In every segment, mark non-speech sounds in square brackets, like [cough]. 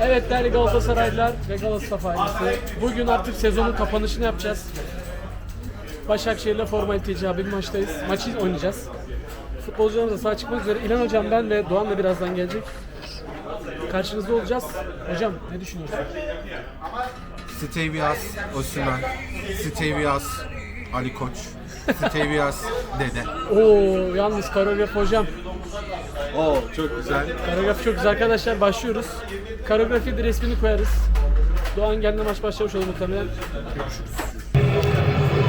Evet değerli Galatasaraylılar ve Galatasaray ailesi. Bugün artık sezonun kapanışını yapacağız. Başakşehir'le formalite icabı bir maçtayız. Maçı oynayacağız. Futbolcularımız da sağ çıkmak üzere. İlhan Hocam, ben ve Doğan da birazdan gelecek. Karşınızda olacağız. Hocam ne düşünüyorsun? Stevias Osimhen, Stevias Ali Koç, Stevias Dede. Oo yalnız koreograf hocam. Oo çok güzel. Koreografi çok güzel arkadaşlar. Başlıyoruz. Koreografi de resmini koyarız. Doğan geldiğinde maç başlamış olur muhtemelen.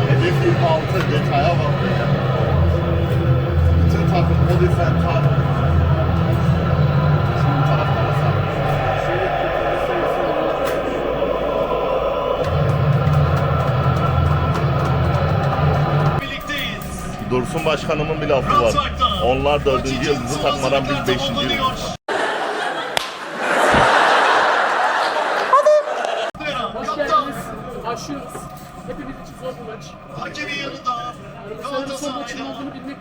Hedef 26 detaya bak. Bütün takım modifen tak. Şimdi taraftara sarmış. Birlikteyiz. Dursun Başkanımın bir lafı var. Onlar dördüncü yıldızı son takmadan biz beşinci tamamlanıyor. yıldız. Hoş geldiniz. Hepimiz için zor bir maç. Hakemin yanında Sanırım son maçın Galatasaray'da olduğunu bilmek.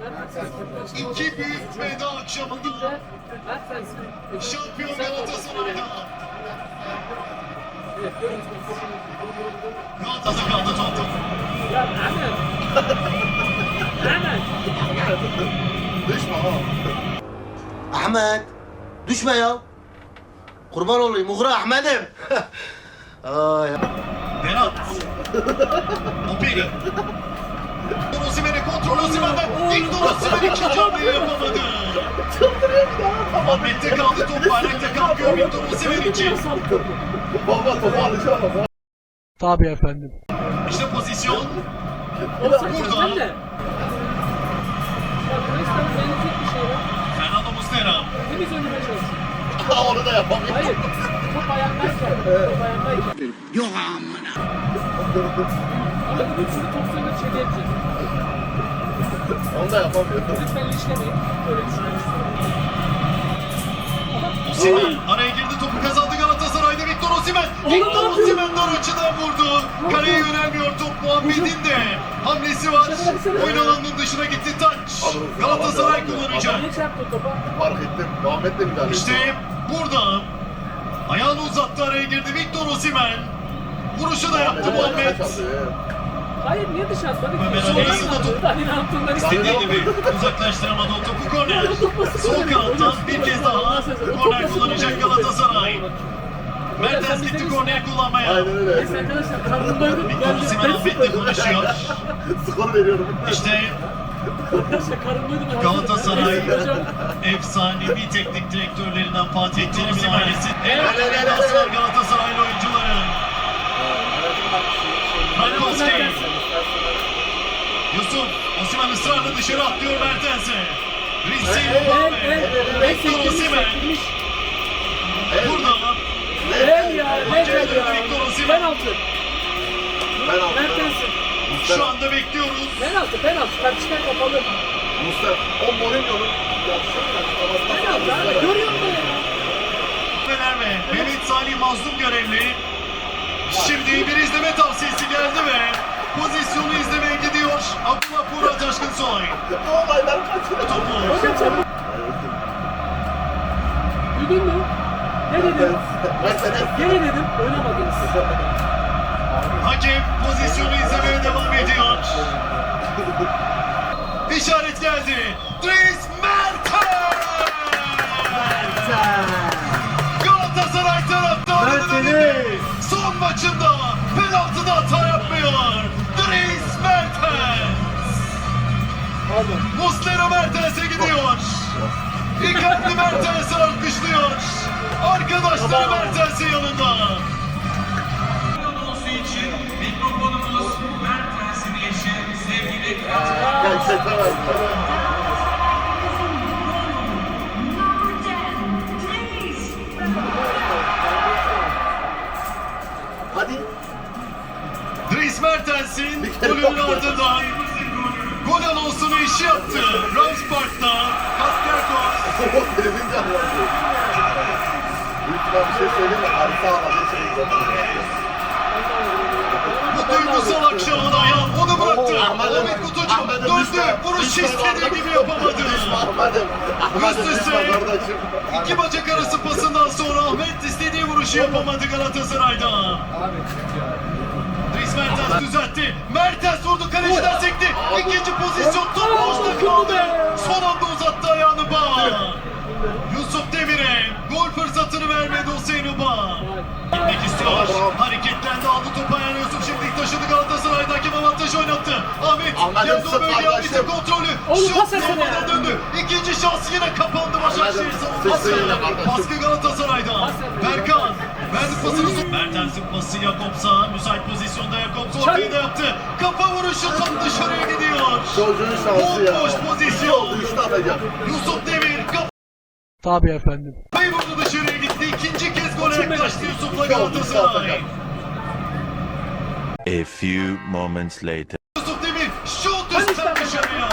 Mertens iki büyük veda akşamında şampiyon Galatasaray'da Evet, görüyoruz. Galatasaray kaldı top. Ya hemen. Ahmet düşme ya. Kurban olayım Uğra Ahmet'im. [laughs] Ay. Berat. Operi. Osimhen'e kontrol Osimhen'den. Victor Osimhen ikinci hamleyi yapamadı. Ahmet'te kaldı top. Bayrakta kalkıyor Victor Osimhen için. Baba topu alacağım ama. Tabii efendim. İşte pozisyon. Burada. Ya Resmen benlik bir şey var. Fernando Muslera. Oynamaya çalışıyor. Ha, Onu da yapamıyorum. Hayır. Top ayağındayken. Top ayağındayken. Yok amına. Ama bu üçlü top sayıda şey diyecek. Onu da yapamıyorum. Lütfen işlemeyin. Böyle düşünüyorum. Osimhen araya girdi Galatasaray'da Victor Osimhen. Victor Osimhen dar açıdan vurdu. Kaleye yönelmiyor top Muhammed'in de hamlesi var. Oyun alanının dışına gitti taç. Galatasaray kullanacak. Fark ettim. Muhammed de müdahale. İşte burada ayağını uzattı araya girdi Victor Osimhen. Vuruşu da yaptı Muhammed. Hayır niye dışarı atmadı ki? Sonrasında top- İstediği gibi uzaklaştıramadı o topu korner. [laughs] Sol kanattan bir kez daha korner kullanacak Galatasaray. Mertens gitti korner kullanmaya. Aynen öyle. Neyse arkadaşlar karnımdaydım. Victor Osimhen Ahmet'le konuşuyor. Skor veriyorum. İşte Arkadaşlar. Galatasaray Hocam. efsanevi teknik direktörlerinden Fatih Terim'in ailesi. En önemli transfer Galatasaraylı oyuncuların. Frankowski. Yusuf. Osimhen ısrarla dışarı atlıyor Mertens'e. El, Mbappe. el, Şu anda bekliyoruz. Penaltı. Penaltı. Tartışmaya kapalı. Mustafa. O Mourinho'nun Penaltı abi. Görüyor musun? Fener ve Mehmet Salih Mazlum görevli. Şimdi bir izleme tavsiyesi geldi ve pozisyonu izlemeye gidiyor. Abdullah Burak Taşkın Soy. Bu olaylar kaçıyor. Topu Hocam sen duydun mu? Ne dedim? Gene dedim. Oynamadınız. Hakem pozisyonu izlemeye devam ediyor. İşaret geldi. Dries Mertens! Galatasaray taraftarının önünde son maçında penaltıda hata yapmıyor. Dries Mertens! Muslera Mertens'e gidiyor. Dikkatli Mertens'i alkışlıyor. Arkadaşları Mertens'in yanında. Mikrofonumuz Mertens'in eşi sevgili çete ver. Hadi. Dries Mertens'in golünün ardından gol anonsunu işi yaptı. Rams Park'ta Kasperkos O televizyonda yapıyor. Lütfen bir şey söyleyeyim mi? Arka bu duygusal akşamın ayağı onu bıraktı. Ahmet Kutucu döndü. Vuruş istediği gibi yapamadı. Ahmet'im. Üst üste iki bacak arası pasından sonra kurtarışı yapamadı Galatasaray'da. Abi ya. Dries Mertens düzeltti. Mertens vurdu kaleciden sekti. İkinci pozisyon top boşta kaldı. Son anda uzattı ayağını bağ. Yusuf Gol fırsatını vermedi Hüseyin Uba. Gitmek istiyor. Hareketlendi aldı topu ayağına Yusuf Şimdik taşıdı Galatasaray'da hakem avantajı oynattı. Ahmet geldi o bölgeye. Ahmet'in kontrolü. Oğlum pas yapmadan döndü. İkinci şans yine kapandı Başakşehir savunması. Baskı Galatasaray'da. Berkan verdi pasını. Mertens'in pası Jakobs'a. Müsait pozisyonda Jakobs ortayı da yaptı. Kafa vuruşu top dışarıya gidiyor. Çocuğun şansı ya. Bomboş pozisyon. Yusuf Demir Tabii efendim. vurdu dışarıya gitti. İkinci kez Kim yaklaştı? Yusuf'la. Galatasaray. A few moments later. Yusuf Demir şut üstten dışarıya.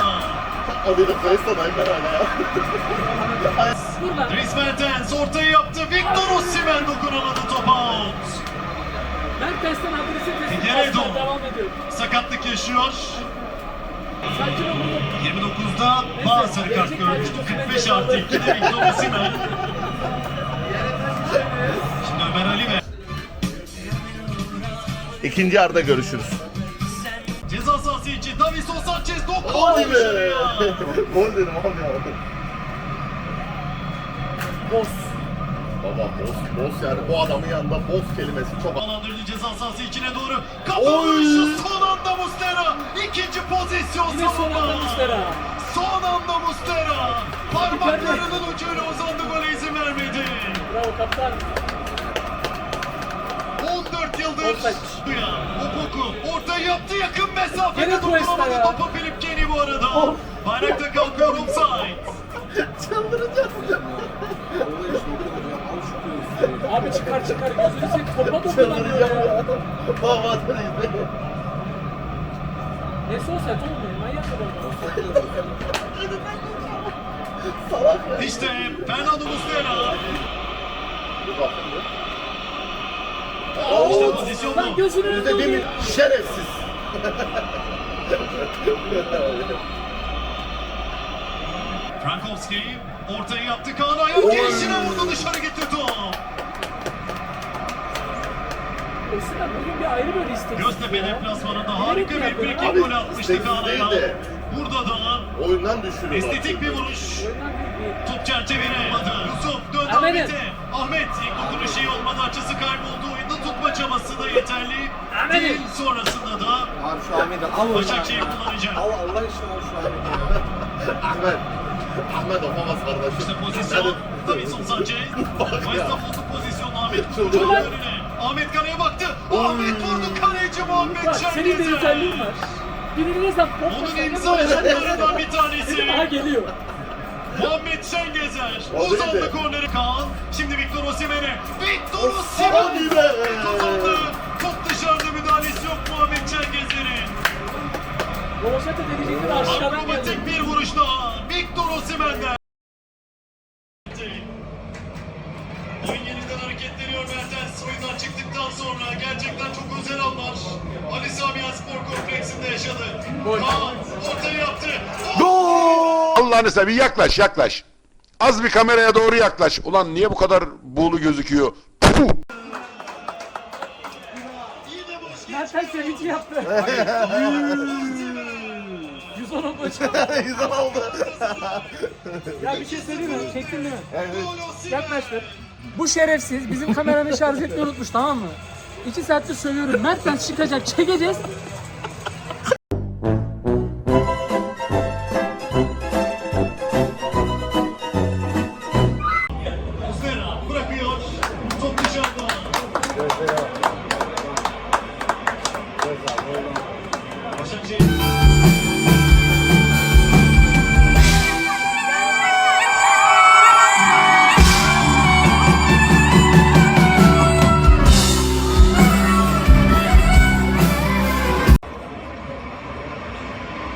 O dedi Face'den herhalde ya. Dries Mertens ortayı yaptı. Victor Osimhen dokunamadı topa out. Mertens'ten agresif teslim devam ediyor. Sakatlık yaşıyor. Sakin ol oğlum. 29'da bazı sarı kart görmüştü. 45 artı 2'de Victor Osimhen. Şimdi Ömer Ali ve İkinci yarıda görüşürüz. ceza sahası için Davison Sanchez dokundu be. dışarıya. [laughs] Gol dedim abi ya. Boss. Baba boss, boss yani bu adamın yanında boss kelimesi çok Alandırdı ceza sahası içine doğru. Kafa Oy. vuruşu son anda Mustera. İkinci pozisyon Yine son anda Muslera. Son anda Mustera. Parmaklarının ucuyla uzandı gole izin vermedi. Bravo kaptan. 14 yıldır. Opoku ortayı yaptı yakın mesafede dokunamadı ya. topa Filip Kenny bu arada. Of. Bayrakta kalkıyor offside. Abi çıkar çıkar gözünü seveyim topa dokunamıyor ya. Baba izle. Ne olsa olmuyor manyak adam. Salak ya. İşte Fernando Mustera. İşte pozisyon Lan bu. gözünü Yüzde bir? Şerefsiz. Frankowski ortayı yaptı Kaan ayak gelişine vurdu dışarı gitti top. Osimhen bugün bir ayrı böyle istedi. Göztepe deplasmanında harika bir free kick golü atmıştı Kaan de. Burada da Oyundan düşürüyorlar. estetik bir vuruş. Top çerçevene yapmadı. Yusuf döndü. Ahmet'e. Ahmet ilk dokunuşu iyi olmadı. Açısı kayboldu. Oyunda tutma çabası da yeterli. Değil sonrasında da Abi şu Ahmet'i al Başakşehir kullanacak. Allah Allah aşkına al şu Ahmet'i. Ahmet. Ahmet olmamaz kardeşim. İşte pozisyon. Hadi. Davison Sanchez. Mayıs'ta buldu pozisyonu Ahmet. Önüne. Ahmet kaleye baktı. Ahmet vurdu kaleci Muhammed Bak senin de Şengezer. özelliğin var. Birini ne zaman Onun imza şutlarından bir tanesi. Aha geliyor. Muhammed Şengezer. Değil Uzandı de. korneri Kaan. Şimdi Victor Osimhen'e. Victor Osimhen. Hadi be. Uzandı. Top dışarıda müdahalesi yok Muhammed Şengezer'in. Rovaşata deneyecekti de aşağıdan geldi. Akrobatik bir vuruş daha. Victor Osimhen'den. Allah'ını seveyim yaklaş yaklaş. Az bir kameraya doğru yaklaş. Ulan niye bu kadar buğulu gözüküyor? Puh! Yine boş Mertens sevinci yaptı. [laughs] 110 oldu. [laughs] Güzel oldu. Ya bir şey söyleyeyim mi? Çektin değil mi? Yaklaştır. Bu şerefsiz bizim kameranın şarj etmeyi unutmuş tamam mı? İki saattir söylüyorum. Mertens çıkacak çekeceğiz.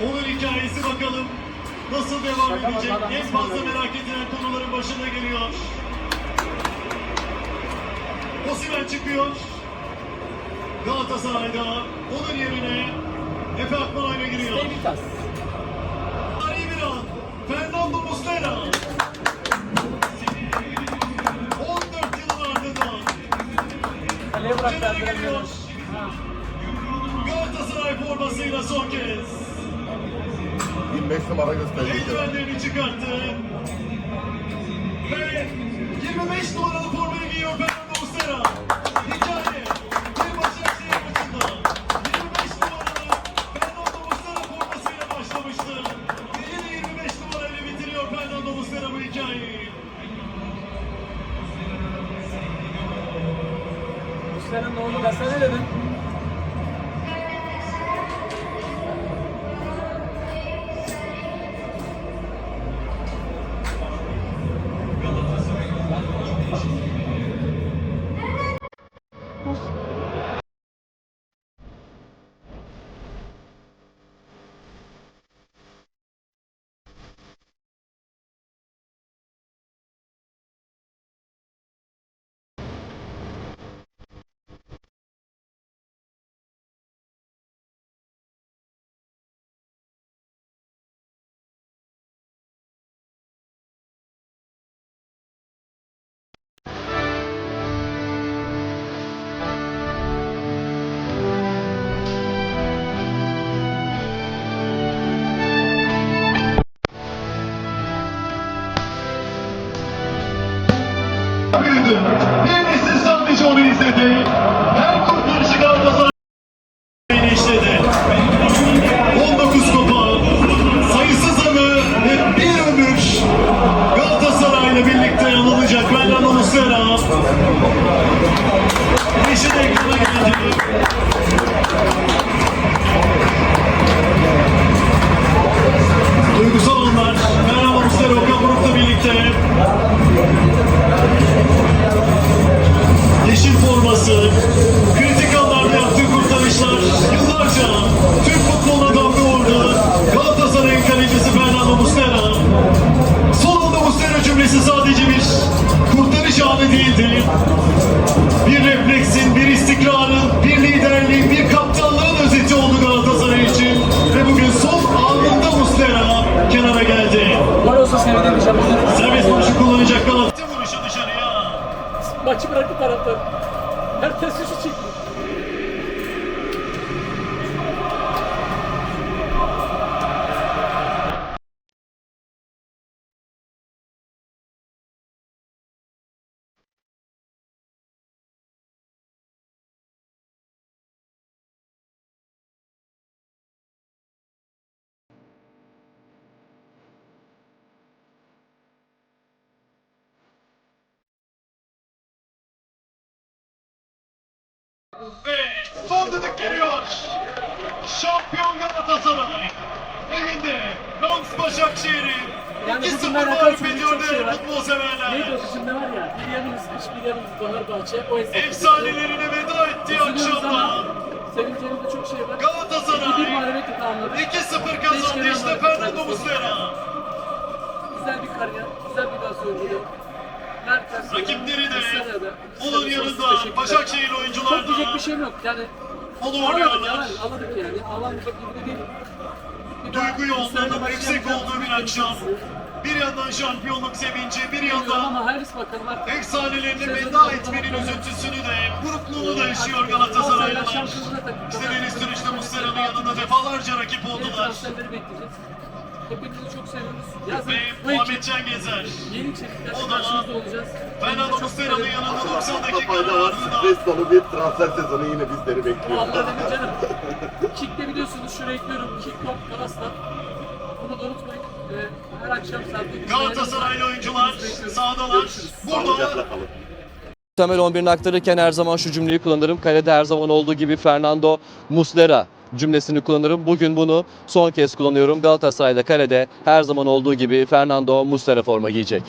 Onun hikayesi bakalım nasıl devam edecek? En fazla merak edilen konuların başına geliyor. Osimhen çıkıyor. Galatasaray'da onun yerine Efe Akmanay'la giriyor. Evitas. Tarihi bir an. Fernando Muslera. 14 yılın ardından Arkaya bırak Kenara ben geliyor. Galatasaray formasıyla son kez. 25 numara gösterdi. Eldivenlerini çıkarttı. Ve 25 numaralı formayı giyiyor Fernando Muslera. Hikaye bir Başakşehir maçında 25 numaralı Fernando Muslera formasıyla başlamıştı. Ve yine 25 numarayla bitiriyor Fernando Muslera bu hikayeyi. Muslera'nın oğlu ben sana ne dedim? Büyüdü. Nesil sadece onu izledi. Her kurtarışı Galatasaray'ın işledi. 19 kupa, sayısız anı ve bir ömür Galatasaray'la birlikte anılacak Fernando Muslera. Yeşil ekrana geldi. Duygusal anlar. Fernando Muslera Okan Buruk'la birlikte. Forması, kritik anlarda yaptığı kurtarışlar, yıllarca Türk futboluna damga vurdu. Galatasaray'ın kalecisi Fernando Muslera. Son anda Muslera cümlesi sadece bir kurtarış anı değildi. Bir refleksin, bir istikrarın, bir liderliğin, bir kaptanlığın özeti oldu Galatasaray için. Ve bugün son anında Muslera kenara geldi. Serbest vuruşu kullanacak Galatasaray. Maçı bıraktı taraftar. Her ters köşe Ve son düdük geliyor. Şampiyon Galatasaray. Evinde Rams Başakşehir'i Yani 2-0 bugün ben mağlup ediyor değerli futbol severler. Neydi o şimdi var ya, bir yanımız kış, bir yanımız Fenerbahçe. O hesap. Efsanelerine veda ettiği akşamda ama sevineceğimizde çok şey var. Galatasaray mağlubiyeti tamamladı. 2-0 kazandı işte Fernando Muslera. Güzel bir kariyer, güzel bir gaz oyuncu. Rakipleri de Muslera'da yanında teşekkürler. Başakşehirli oyuncular Çok diyecek bir şeyim yok. Yani onu anladık yani, anladık yani. Gibi de değil. Bir Duygu yoğunluğunun yüksek olduğu bir akşam. Bir yandan şampiyonluk sevinci, bir yandan efsanelerine veda etmenin üzüntüsünü de, burukluğunu da yaşıyor Galatasaraylılar. İşte Deniz Türüç'te Muslera'nın yanında defalarca rakip oldular. Hepinizi çok seviyoruz. Yazın Ve bu Muhammed ekip Can Gezer. yeni da karşınızda olacağız. Çok Muslera'nın severim. yanında 90 Fayda dakikalar var. Stres dolu bir transfer sezonu yine bizleri bekliyor. Allah dedim canım. Kick'te biliyorsunuz şuraya ekliyorum. Kick top Galatasaray. Bunu da unutmayın. Ee, her akşam saat 8'de Galatasaraylı oyuncular sahadalar. Burada. Muhtemel 11'ini aktarırken her zaman şu cümleyi kullanırım. Kalede her zaman olduğu gibi Fernando Muslera cümlesini kullanırım. Bugün bunu son kez kullanıyorum. Galatasaray'da kalede her zaman olduğu gibi Fernando Muslera forma giyecek.